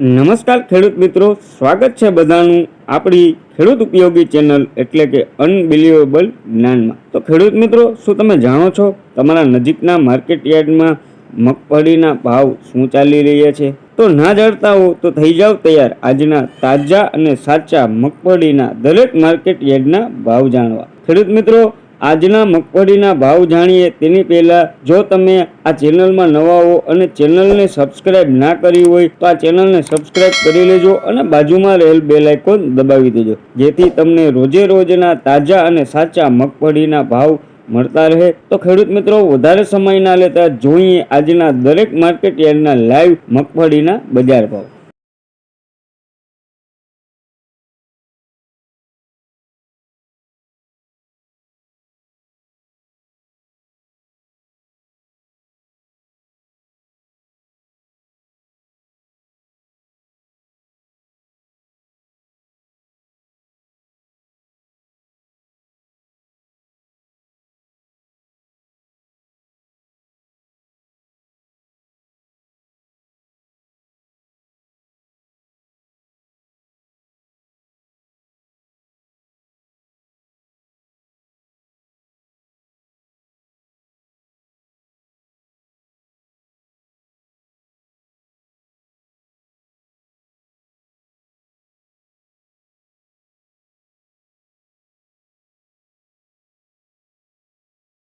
નમસ્કાર ખેડૂત મિત્રો, સ્વાગત છે બધાનું આપણી ખેડૂત ઉપયોગી ચેનલ એટલે કે અનબિલિવેબલ જ્ઞાનમાં. તો ખેડૂત મિત્રો, શું તમે જાણો છો? તમારા નજીકના માર્કેટ યાર્ડમાં મગફળીના ભાવ શું ચાલી રહ્યા છે? તો ના જાણતા હો તો થઈ જાવ તૈયાર. આજના તાજા અને સાચા મગફળીના દરેક માર્કેટ યાર્ડના ભાવ જાણવા. ખેડૂત મિત્રો આજના મગફળીના ભાવ જાણીએ તેની પહેલાં જો તમે આ ચેનલમાં નવા હો અને ચેનલને સબસ્ક્રાઇબ ના કરી હોય તો આ ચેનલને સબસ્ક્રાઇબ કરી લેજો અને બાજુમાં રહેલ બેલ આઇકોન દબાવી દેજો. જેથી તમને રોજે રોજના તાજા અને સાચા મગફળીના ભાવ મળતા રહે. તો ખેડૂત મિત્રો, વધારે સમય ના લેતા જોઈએ આજના દરેક માર્કેટ યાર્ડના લાઈવ મગફળીના બજાર ભાવ.